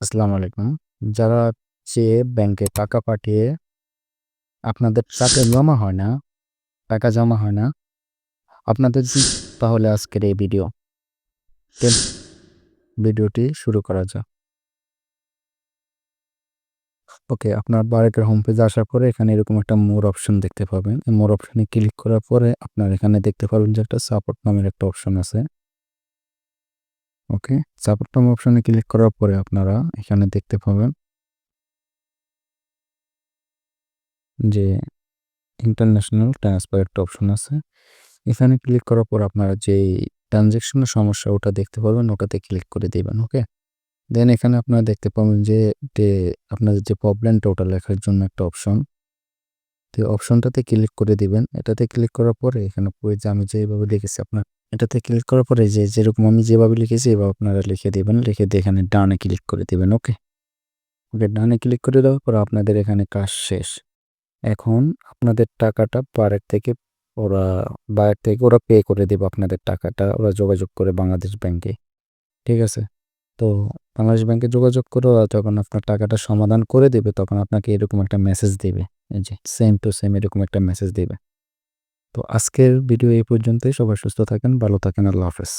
আসসালামু আলাইকুম। যারা হচ্ছে ব্যাংকে টাকা পাঠিয়ে আপনাদের টাকা জমা হয় না, টাকা জমা হয় না, আপনাদের তাহলে আজকের এই ভিডিও। ভিডিওটি শুরু করা যাক। ওকে, আপনার ব্যাংকের হোম পেজে আসার পরে এখানে এরকম একটা মোর অপশন দেখতে পাবেন। মোর অপশনে ক্লিক করার পরে আপনার এখানে দেখতে পাবেন যে একটা সাপোর্ট নামের একটা অপশন আছে। ওকে, সাপোর্ট নাম অপশনে ক্লিক করার পরে আপনারা এখানে দেখতে পাবেন যে ইন্টারন্যাশনাল ট্রান্সফার একটা অপশন আছে। এখানে ক্লিক করার পর আপনারা যেই ট্রানজ্যাকশনের সমস্যা ওটা দেখতে পাবেন ওটাতে ক্লিক করে দিবেন। ওকে? দেন এখানে আপনারা দেখতে পাবেন যে আপনাদের যে প্রবলেমটা ওটা লেখার জন্য একটা অপশন। তো অপশনটাতে ক্লিক করে দিবেন। এটাতে ক্লিক করার পরে এখানে যে আমি যেভাবে লিখেছি আপনার এটাতে ক্লিক করার পরে যে যেরকম আমি যেভাবে লিখেছি এভাবে আপনারা লিখে দিবেন। লিখে দিয়ে এখানে ডানে ক্লিক করে দিবেন। ওকে? ওকে, ডানে ক্লিক করে দেওয়ার পর আপনাদের এখানে কাজ শেষ। এখন আপনাদের টাকাটা বারের থেকে ওরা বাইরের থেকে ওরা পে করে দেবে আপনাদের টাকাটা ওরা যোগাযোগ করে বাংলাদেশ ব্যাংকে। ঠিক আছে? তো বাংলাদেশ ব্যাংকে যোগাযোগ করে যখন আপনার টাকাটা সমাধান করে দেবে তখন আপনাকে এরকম একটা মেসেজ দেবে যে সেম টু সেম এরকম একটা মেসেজ দেবে তো আজকের ভিডিও এই পর্যন্তই। সবাই সুস্থ থাকেন, ভালো থাকেন। আল্লাহ হাফেজ।